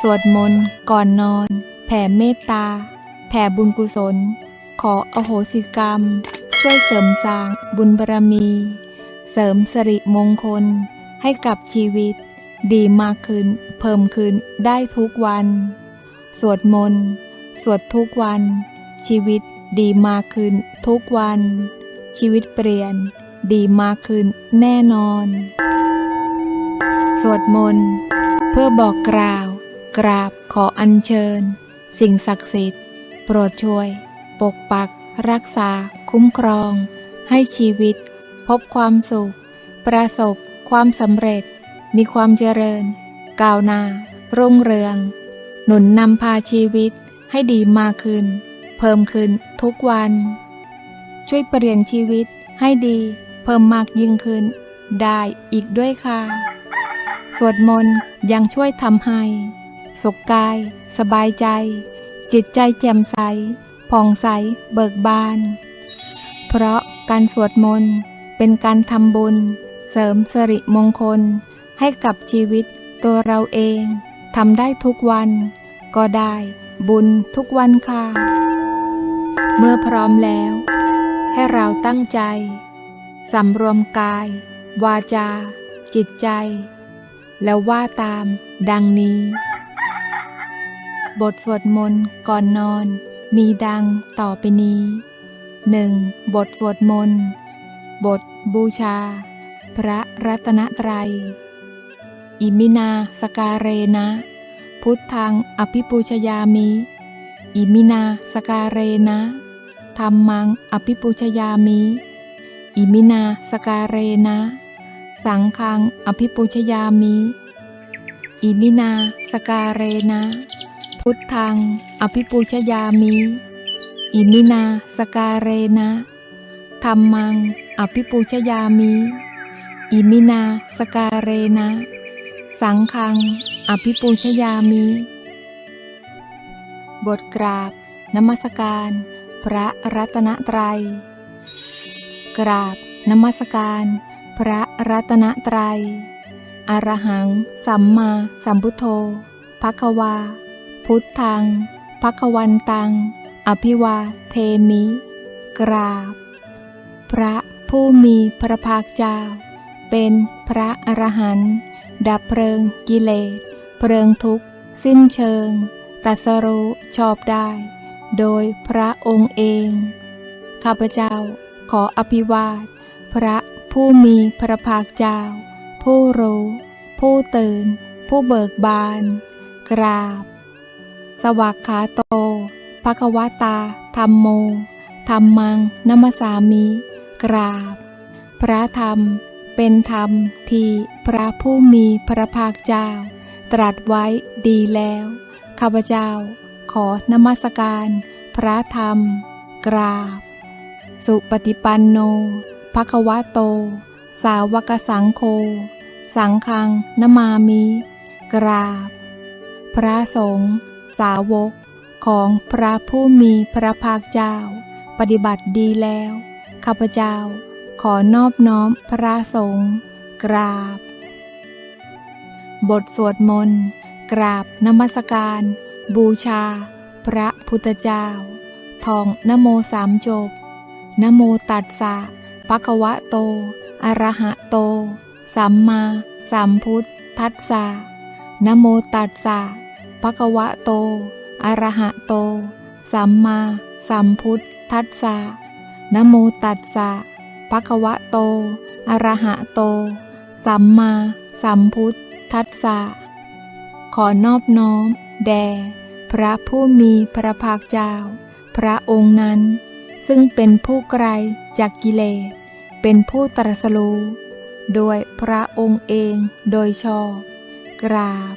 สวดมนต์ ก่อนนอน แผ่เมตตา แผ่บุญกุศล ขออโหสิกรรม ช่วยเสริมสร้างบุญบารมี เสริมสิริมงคล ให้กับชีวิต ดีมากขึ้น เพิ่มขึ้นได้ทุกวัน สวดมนต์ สวดทุกวัน ชีวิตดีมากขึ้นทุกวัน ชีวิตเปลี่ยน ดีมากขึ้นแน่นอน สวดมนต์ เพื่อบอกกล่าว กราบขออัญเชิญ สิ่งศักดิ์สิทธิ์ โปรดช่วย ปกปัก รักษา คุ้มครอง ให้ชีวิต พบความสุข ประสบ ความสำเร็จ มีความเจริญ ก้าวหน้า รุ่งเรือง หนุนนำพาชีวิตให้ดีมากขึ้น เพิ่มขึ้นทุกวัน ช่วยเปลี่ยนชีวิตให้ดี เพิ่มมากยิ่งขึ้น ได้อีกด้วยค่ะ สวดมนต์ยังช่วยทำให้ สุขกาย สบายใจ จิตใจแจ่มใส ผ่องใส เบิกบาน เพราะการสวดมนต์เป็นการทำบุญ เสริมสิริมงคล ให้กับชีวิตตัวเราเองทำได้ทุกวัน ก็ได้บุญทุกวันค่ะ เมื่อพร้อมแล้ว ให้เราตั้งใจสำรวมกาย วาจา จิตใจ แล้วว่าตามดังนี้ บทสวดมนต์ก่อนนอน มีดังต่อไปนี้ 1. บทสวดมนต์ บทบูชา พระรัตนตรัย อิมินาสการเรนะ พุทธังอภิปูชยามิ อิมินาสการเรนะธรรมังอภิปูชยามิ อิมินาสการเรนะ สังฆังอภิปูชยามิ อิมินาสการเรนะ พุทธัง อภิปูชยามิ อิมินา สการเรนะธรรมัง อภิปูชยามิ อิมินา สการเรนะ สังฆัง อภิปูชยามิ บทกราบนมัสการ พระรัตนตรัย กราบนมัสการ พระรัตนตรัยอรหัง สัมมาสัมพุทโธภควา พุทธังภควันตัง อภิวาเทมิ กราบ พระผู้มีพระภาคเจ้า เป็นพระอรหันต์ดับเพลิงกิเลส เพลิงทุกข์ สิ้นเชิง ตัสรู้ชอบได้ โดยพระองค์เอง ข้าพเจ้าขออภิวาท พระผู้มีพระภาคเจ้า ผู้รู้ ผู้ตื่น ผู้เบิกบาน กราบ สวากขาโตภควตา ธรรมโม ธรรมังนมสสามิ กราบ พระธรรม เป็นธรรมที่พระผู้มีพระภาคเจ้า ตรัสไว้ดีแล้ว ข้าพเจ้า ขอนมัสการ พระธรรม กราบ สุปฏิปันโนภควโต สาวกสังโฆ สังฆังนมามิ กราบ พระสงฆ์ สาวกของพระผู้มีพระภาคเจ้า ปฏิบัติดีแล้ว ข้าพเจ้า ขอนอบน้อมพระสงฆ์กราบ บทสวดมนต์กราบนมัสการ บูชา พระพุทธเจ้า ทองนโมสามจบนโมตัสสะภะคะวะโต อะระหะโต สัมมาสัมพุทธัสสะนโมตัสสะ ภะควะโต อระหะโต สัมมาสัมพุทธัสสะนโมตัสสะภะควะโต อระหะโต สัมมาสัมพุทธัสสะขอนอบน้อม แด่พระผู้มีพระภาคเจ้า พระองค์นั้น ซึ่งเป็นผู้ไกลจากกิเลส เป็นผู้ตรัสรู้ด้วยพระองค์เองโดยชอบกราบ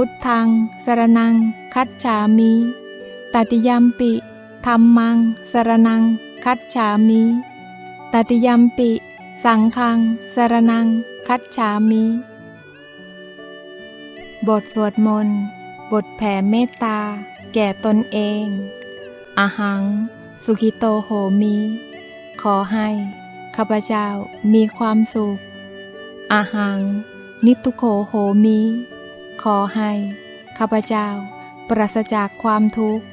พุทธัง สรนัง คัจฉามิตติยมปิธรรมัง สรนัง คัจฉามิตติยมปิ สังฆัง สรนัง คัจฉามิ บทสวดมนต์บทแผ่เมตตา แก่ตนเองอาหัง สุขิโตโหมิ ขอให้ข้าพเจ้ามีความสุขอาหัง นิพทุโขโหมิ ขอให้ข้าพเจ้า ปราศจากความทุกข์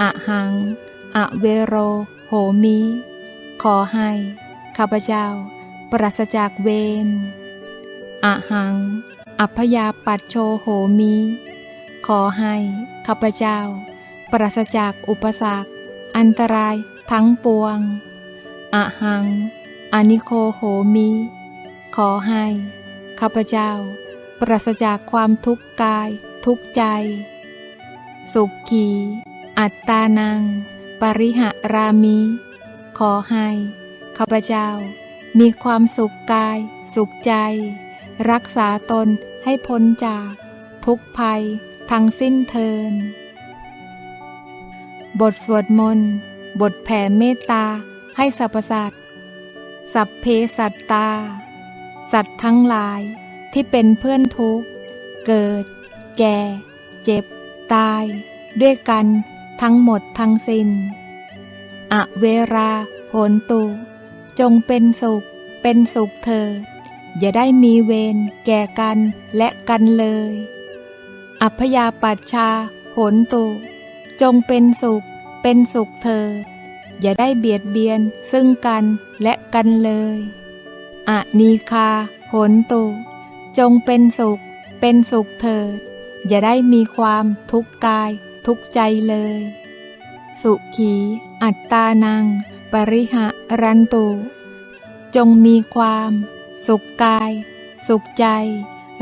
อะหังอเวโร โหมิ ขอให้ข้าพเจ้า ปราศจากเวรอะหัง อัพยาปัดโชโหมิ ขอให้ข้าพเจ้า ปราศจากอุปสรรค อันตรายทั้งปวงอะหัง อนิโคโหมิ ขอให้ข้าพเจ้า ปราศจากความทุกข์กาย ทุกข์ใจ สุขี อัตตานัง ปริหะรามิ ขอให้ ข้าพเจ้า มีความสุขกาย สุขใจ รักษาตนให้พ้นจาก ทุกภัยทั้งสิ้นเทิน บทสวดมนต์ บทแผ่เมตตาให้สรรพสัตว์สัพเพสัตตา สัตว์ทั้งหลาย ที่เป็นเพื่อนทุกข์ เกิด แก่ เจ็บ ตาย ด้วยกันทั้งหมดทั้งสิ้น อเวราโหนตุ จงเป็นสุข เป็นสุขเถิดอย่าได้มีเวรแก่กันและกันเลย อัพยาปัชชาโหนตุ จงเป็นสุข เป็นสุขเถิดอย่าได้เบียดเบียนซึ่งกันและกันเลยอะนีคาโหนตุ จงเป็นสุข เป็นสุขเถิด อย่าได้มีความทุกข์กาย ทุกข์ใจเลย สุขี อัตตานัง ปริหะรันตุ จงมีความ สุขกาย สุขใจ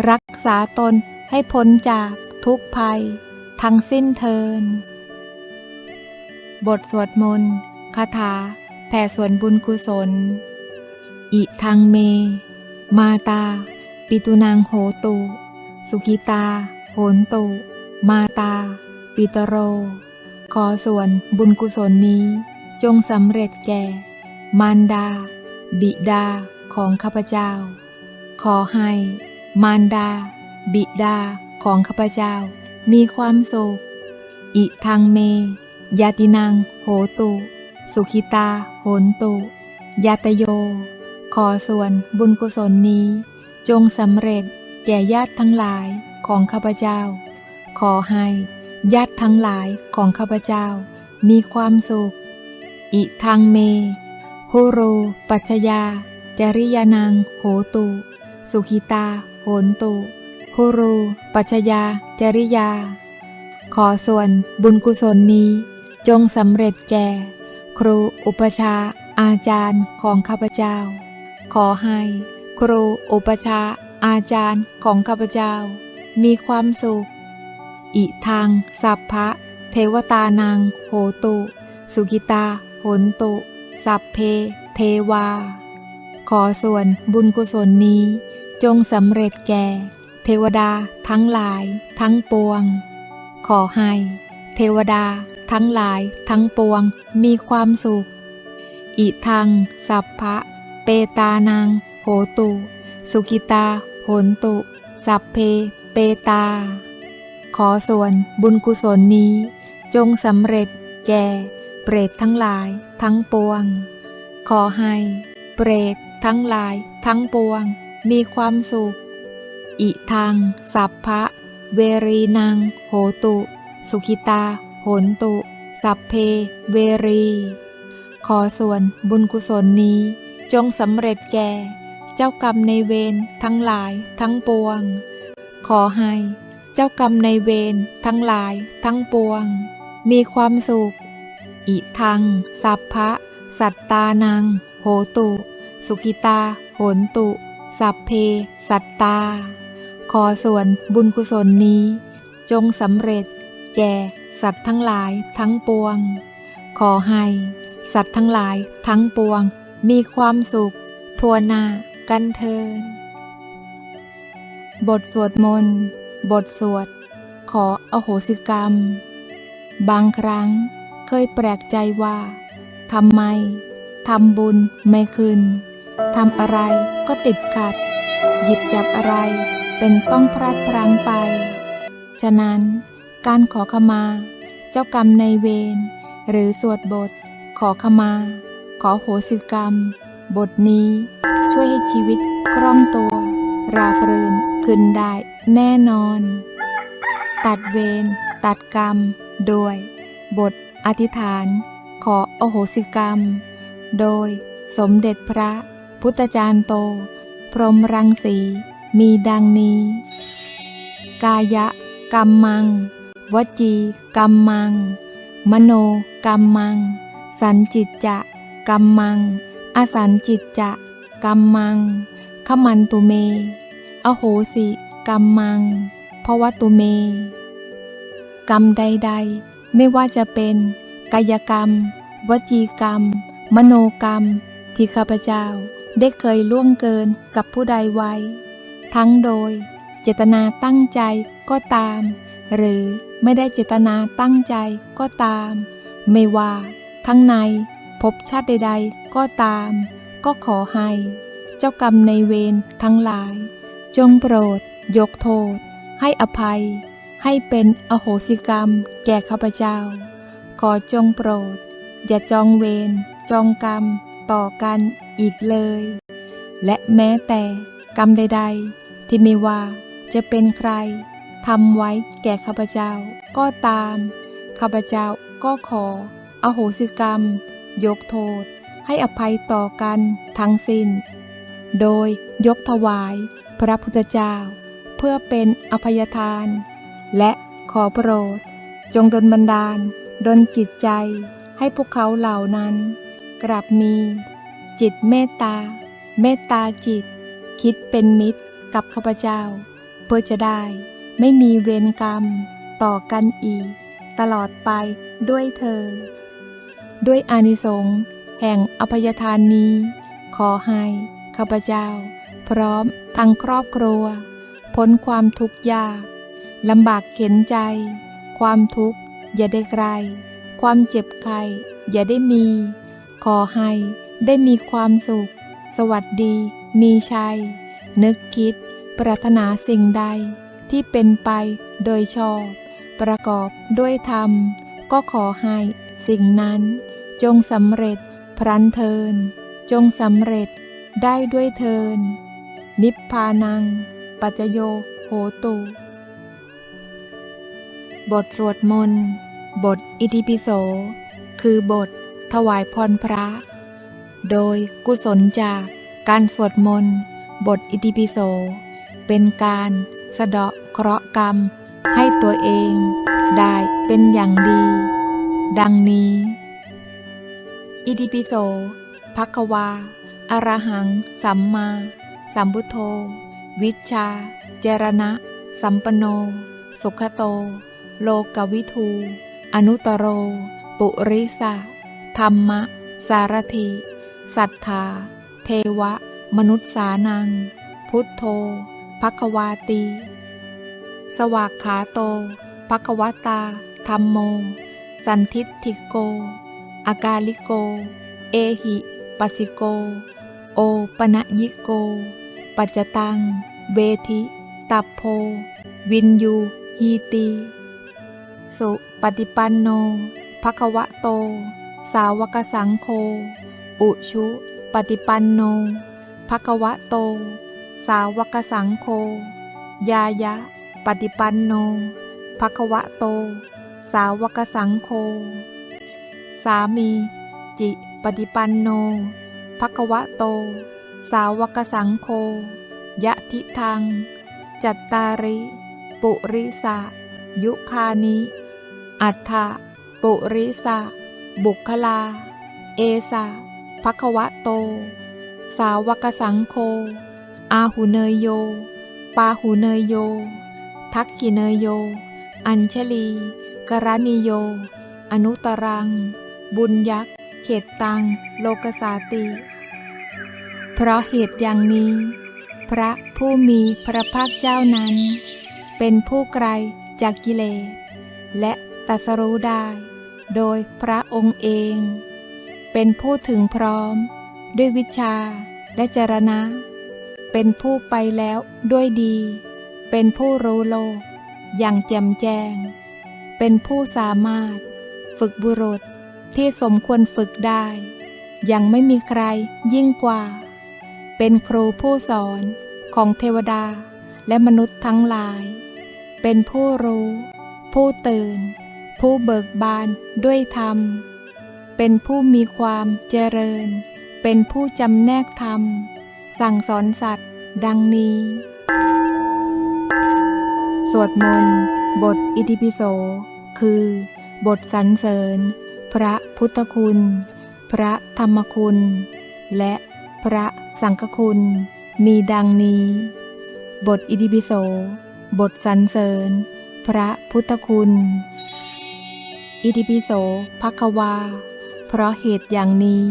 รักษาตนให้พ้นจากทุกภัย ทั้งสิ้นเทิน บทสวดมนต์คาถา แผ่ส่วนบุญกุศล อิทังเม มาตา ปิตุนางโหตุสุขิตา โหนตุ มาตา ปิตโร ขอส่วนบุญกุศลนี้ จงสำเร็จแก่ มารดา บิดาของข้าพเจ้า ขอให้ มารดา บิดาของข้าพเจ้า มีความสุขอิทังเม ยาตินัง โหตุ สุขิตา โหนตุ ยาตโย ขอส่วนบุญกุศลนี้ จงสำเร็จแก่ญาติทั้งหลายของข้าพเจ้า ขอให้ญาติทั้งหลายของข้าพเจ้า มีความสุข อิทังเมคุรูปัจจยา จริยานัง โหตุ สุขิตา โหนตุคุรูปัจจยา จริยา ขอส่วนบุญกุศลนี้ จงสำเร็จแก่ ครูอุปชาอาจารย์ของข้าพเจ้า ขอให้ ครู อุปชา อาจารย์ของข้าพเจ้า มีความสุข อิทังสัพพะ เทวตานังโหตุ สุกิตาโหนตุ สัพเพ เทวา ขอส่วนบุญกุศลนี้ จงสำเร็จแก่ เทวดาทั้งหลายทั้งปวง ขอให้ เทวดาทั้งหลายทั้งปวงมีความสุข อิทัง สัพพะ เปตานัง ตุ สุขิตาโหนตุ สัพเพ เปตา ขอส่วนบุญกุศลนี้ จงสำเร็จแก่เปรตทั้งหลายทั้งปวง ขอให้ เปรตทั้งหลายทั้งปวง มีความสุข อิทัง สัพพะ เวรีนังโหตุ สุขิตาโหนตุ สัพเพ เวรี ขอส่วนบุญกุศลนี้จงสำเร็จแก่ เจ้ากรรมในเวรทั้งหลาย ทั้งปวง ขอให้ เจ้ากรรมในเวรทั้งหลาย ทั้งปวง มีความสุข อิทัง สัพพะ สัตตานัง โหตุ สุขิตา โหนตุ สัพเพ สัตตา ขอส่วนบุญกุศลนี้ จงสำเร็จ แก่สัตว์ทั้งหลายทั้งปวง ขอให้ สัตว์ทั้งหลายทั้งปวง มีความสุข ทั่วหน้า กันเทิน บทสวดมนต์ บทสวด ขออโหสิกรรม บางครั้งเคยแปลกใจว่าทำไมทำบุญไม่ขึ้นทำอะไรก็ติดขัด หยิบจับอะไรเป็นต้องพลาดพลั้งไป ฉะนั้นการขอขมา เจ้ากรรมในเวรหรือสวดบท ขอขมา ขอโหสิกรรม บทนี้ช่วยให้ชีวิตคล่องตัว ราบรื่นขึ้นได้แน่นอน ตัดเวรตัดกรรม โดย บทอธิษฐาน ขออโหสิกรรม โดยสมเด็จพระพุทธจารย์โต พรหมรังสี มีดังนี้ กายะกรรมัง วจีกรรมัง มโนกรรมัง สันจิตจะกรรมัง อสันจิตจะกรรมัง ขมันตุเม อโหสิกรรมังภวตุเม กรรมใด ๆ ไม่ว่าจะเป็น กายกรรม วจีกรรม มโนกรรม ที่ข้าพเจ้าได้เคยล่วงเกินกับผู้ใดไว้ ทั้งโดย เจตนาตั้งใจก็ตาม หรือไม่ได้เจตนาตั้งใจก็ตาม ไม่ว่า ทั้งใน ภพชาติใดๆ ก็ตาม ก็ขอให้ เจ้ากรรมในเวรทั้งหลาย จงโปรด ยกโทษ ให้อภัย ให้เป็นอโหสิกรรม แก่ข้าพเจ้า ขอจงโปรด อย่าจองเวรจองกรรมต่อกันอีกเลย และแม้แต่กรรมใด ๆ ที่ไม่ว่าจะเป็นใครทำไว้แก่ข้าพเจ้าก็ตาม ข้าพเจ้าก็ขออโหสิกรรม ยกโทษ ให้อภัยต่อกันทั้งสิ้น โดยยกถวาย พระพุทธเจ้า เพื่อเป็นอภัยทาน และขอโปรด จงดลบันดาลดลจิตใจ ให้พวกเขาเหล่านั้น กลับมี จิตเมตตา เมตตาจิต คิดเป็นมิตรกับข้าพเจ้า เพื่อจะได้ไม่มีเวรกรรม ต่อกันอีก ตลอดไปด้วยเธอ ด้วยอานิสงส์แห่งอภัยทานนี้ ขอให้ข้าพเจ้า พร้อมทั้งครอบครัว พ้นความทุกข์ยากลำบากเข็นใจ ความทุกข์อย่าได้ไกล ความเจ็บไข้อย่าได้มี ขอให้ได้มีความสุข สวัสดี มีชัย นึกคิด ปรารถนาสิ่งใด ที่เป็นไปโดยชอบ ประกอบด้วยธรรม ก็ขอให้สิ่งนั้น จงสำเร็จ พรันเทิน จงสำเร็จ ได้ด้วยเทิน นิพพานัง ปัจโยโหตุ บทสวดมนต์ บทอิติปิโส คือบท ถวายพรพระ โดยกุศลจากการสวดมนต์ บทอิติปิโส เป็นการสะเดาะเคราะห์กรรม ให้ตัวเอง ได้เป็นอย่างดี ดังนี้ อิติปิโสภควาอรหัง สัมมา สัมพุทโธ วิชชา เจรณะ สัมปโน สุขโต โลกวิทู อนุตโร ปุริสะธรรมะ สารถิสัทธา เทวะ มนุษย์สานัง พุทโธภควาตี สวากขาโตภควตาธรรมโม สันทิฏฐิโก อากาลิโก เอหิปัสสิโก โอปนะยิโก ปัจจตัง เวทิตัพโพ วินยูฮีตี สุปฏิปันโนภควะโต สาวกสังโฆ อุชุ ปฏิปันโนภควะโต สาวกสังโฆ ยายะ ปฏิปันโนภควะโต สาวกสังโฆ สามี จิปฏิปันโนภควะโต สาวกสังโฆยะทิทัง จัตตาริ ปุริสะ ยุคานิ อัฏฐะปุริสะ บุคลา เอสะภควะโต สาวกสังโฆอาหุเนยโย ปาหุเนยโย ทักกิเนยโย อัญชลี กรณิโย อนุตรัง บุญยักษ์ เขตตัง โลกสาติ เพราะเหตุอย่างนี้ พระผู้มีพระภาคเจ้านั้น เป็นผู้ไกลจากกิเลส และตัสรู้ได้ โดยพระองค์เอง เป็นผู้ถึงพร้อม ด้วยวิชาและจรณะ เป็นผู้ไปแล้วด้วยดี เป็นผู้รู้โลก อย่างแจ่มแจ้ง เป็นผู้สามารถ ฝึกบุรุษ ที่สมควรฝึกได้ ยังไม่มีใครยิ่งกว่า เป็นครูผู้สอนของเทวดาและมนุษย์ทั้งหลาย เป็นผู้รู้ ผู้ตื่น ผู้เบิกบานด้วยธรรม เป็นผู้มีความเจริญ เป็นผู้จำแนกธรรม สั่งสอนสัตว์ ดังนี้ สวดมนต์ บทอิติปิโส คือบทสรรเสริญ ระพุทธคุณ พระธรรมคุณ และพระสังฆคุณ มีดังนี้ บทอิติปิโส บทสรรเสริญ พระพุทธคุณ อิติปิโสภควา เพราะเหตุอย่างนี้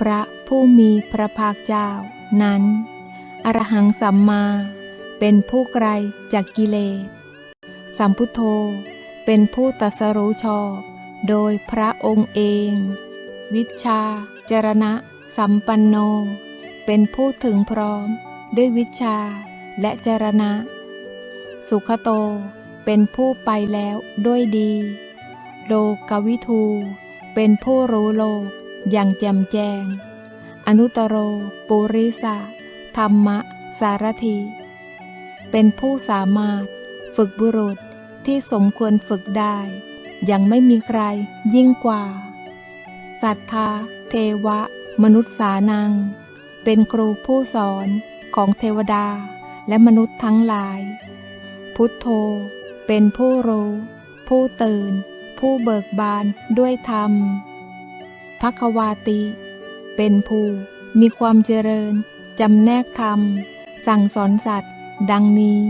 พระผู้มีพระภาคเจ้านั้น อรหังสัมมา เป็นผู้ไกลจากกิเลส สัมพุทโธ เป็นผู้ตัสรู้ชอบ โดยพระองค์เอง วิชา จรณะ สัมปันโน เป็นผู้ถึงพร้อม ด้วยวิชาและจรณะ สุขโตเป็นผู้ไปแล้วด้วยดี โลกวิทู เป็นผู้รู้โลกอย่างแจ่มแจ้ง อนุตโรปุริสะธรรมะ สารถี เป็นผู้สามารถฝึกบุรุษที่สมควรฝึกได้ ยังไม่มีใครยิ่งกว่าศรัทธา เทวะ มนุษย์สานัง เป็นครูผู้สอนของเทวดาและมนุษย์ทั้งหลาย พุทโธ เป็นผู้รู้ ผู้ตื่น ผู้เบิกบานด้วยธรรมพักวาติ เป็นผูมีความเจริญ จำแนกธรรม สั่งสอนสัตว์ ดังนี้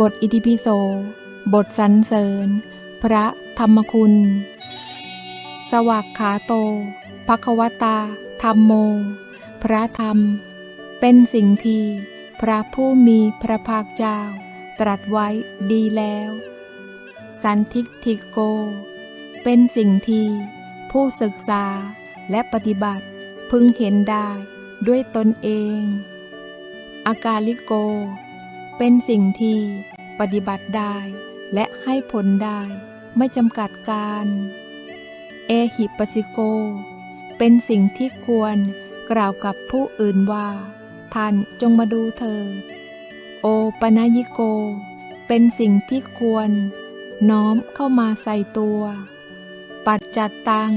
บทอิติปิโส บทสรรเสริญ พระธรรมคุณ สวากขาโตภควตา ธรรมโม พระธรรม เป็นสิ่งที่พระผู้มีพระภาคเจ้า ตรัสไว้ดีแล้ว สันทิฏฐิโก เป็นสิ่งที่ผู้ศึกษาและปฏิบัติพึงเห็นได้ด้วยตนเอง อากาลิโก เป็นสิ่งที่ปฏิบัติได้และให้ผลได้ ไม่จำกัดการ เอหิปัสิโก เป็นสิ่งที่ควรกล่าวกับผู้อื่นว่า ท่านจงมาดูเถิด โอปนยิโก เป็นสิ่งที่ควร น้อมเข้ามาใส่ตัว ปัจจัตตัง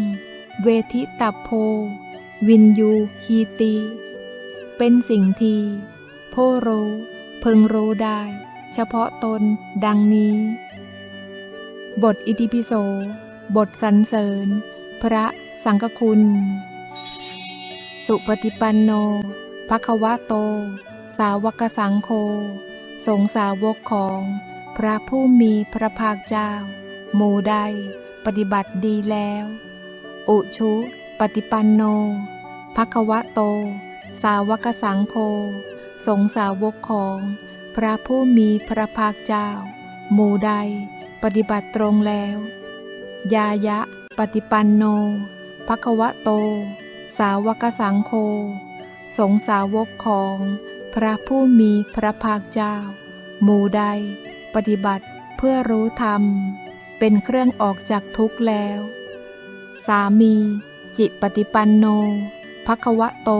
เวทิตัโพ วินยูฮีตี เป็นสิ่งที่ผู้รู้พึงรู้ได้ เฉพาะตนดังนี้ บทอิติปิโส บทสรรเสริญ พระสังฆคุณ สุปฏิปันโนภควะโต สาวกสังโฆสงสาวกของพระผู้มีพระภาคเจ้า หมู่ใดปฏิบัติดีแล้ว อุชุ ปฏิปันโนภควะโต สาวกสังโฆสงสาวกของ พระผู้มีพระภาคเจ้า หมู่ใด ปฏิบัติตรงแล้ว ยายะ ปฏิปันโนภควะโต สาวกสังโฆสงสาวกของพระผู้มีพระภาคเจ้า หมู่ใด ปฏิบัติเพื่อรู้ธรรม เป็นเครื่องออกจากทุกข์แล้ว สามี จิปฏิปันโนภควะโต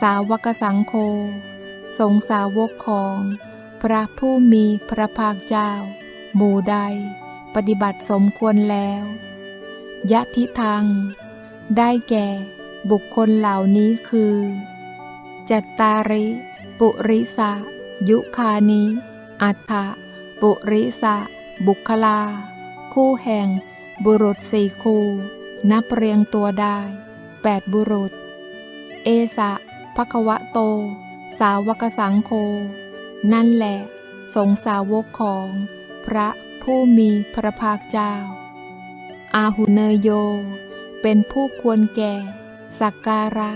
สาวกสังโฆสงสาวกของ พระผู้มีพระภาคเจ้า หมู่ใด ปฏิบัติสมควรแล้วยะทิทางได้แก่บุคคลเหล่านี้คือ จัตตาริ ปุริสะยุคานิ อัฏฐะปุริสะบุคลา คู่แห่ง บุรุษสี่คู่ นับเรียงตัวได้แปดบุรุษ เอสะภควะโต สาวกสังโฆนั่นแหละ สงสาวกของ พระผู้มีพระภาคเจ้า อาหุเนยโย เป็นผู้ควรแก่ สักการะ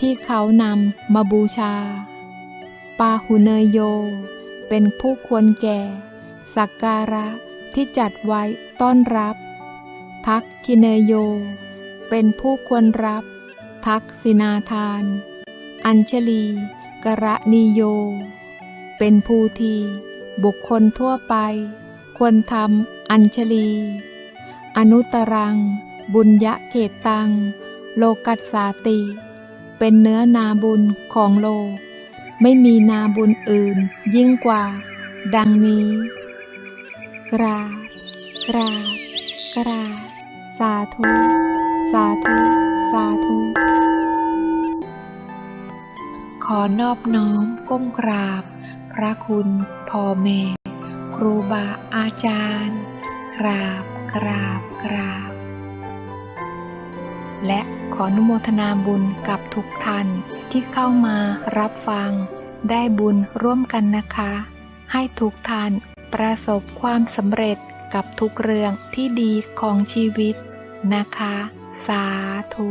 ที่เขานำมาบูชา ปาหุเนยโย เป็นผู้ควรแก่ สักการะที่จัดไว้ต้อนรับ ทักคิเนโย เป็นผู้ควรรับ ทักษินาทาน อัญชลีกระนิโย เป็นผู้ที บุคคลทั่วไป ควรทำอัญชลี อนุตรัง บุญยะเกตตัง โลกัสสาติ เป็นเนื้อนาบุญของโลก ไม่มีนาบุญอื่นยิ่งกว่า ดังนี้ กราบกราบกราบสาธุ สาธุ สาธุ ขอนอบน้อมก้มกราบ พระคุณ พ่อแม่ ครูบาอาจารย์ กราบกราบกราบ และขออนุโมทนาบุญกับทุกท่านที่เข้ามารับฟัง ได้บุญร่วมกันนะคะ ให้ทุกท่านประสบความสำเร็จกับทุกเรื่องที่ดีของชีวิตนะคะ สาธุ